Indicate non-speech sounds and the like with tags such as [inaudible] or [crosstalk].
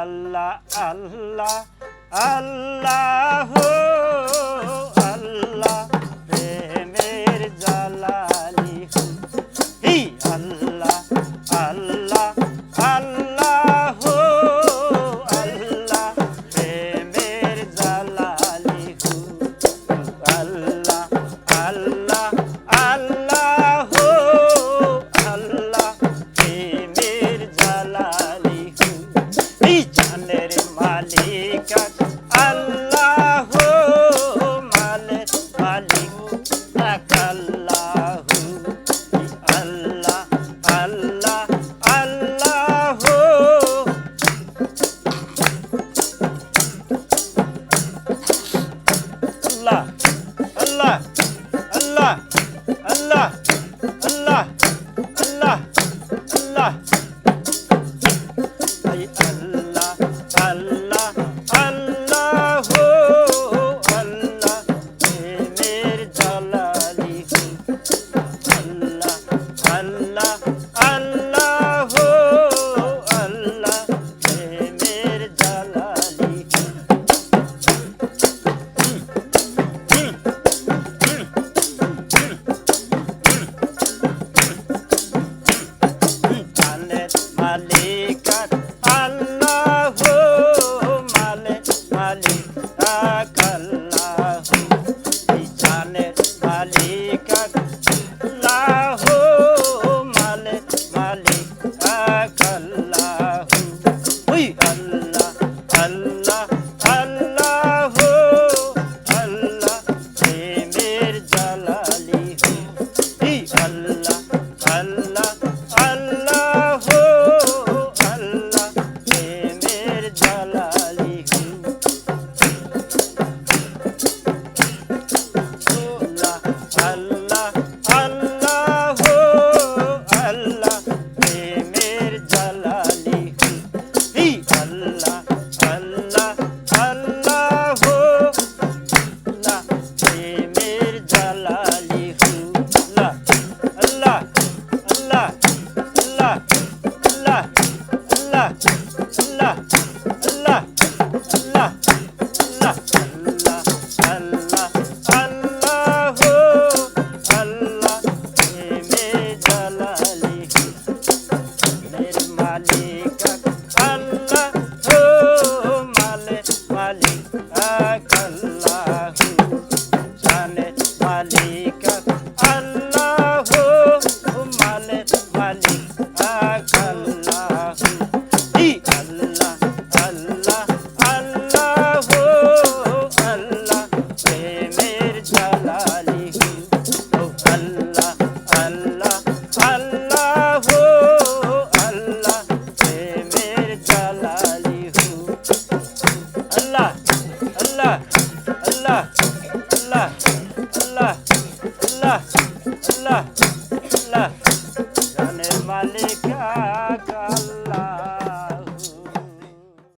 আল্লাহ আল্লাহ আল্লাহ আল্লাহ প্রেমের জালালি আল্লাহ আল্লাহ। I love you. Mm-hmm. [laughs] মালিক আল্লাহ মালের মালিক আল্লাহ আল্লাহ আল্লাহ আল্লাহ আল্লাহ, প্রেমের জালালি। আল্লাহ আল্লাহ আল্লাহ আল্লাহ, প্রেমের জালালি। আল্লাহ আল্লাহ আল্লাহ। la, la.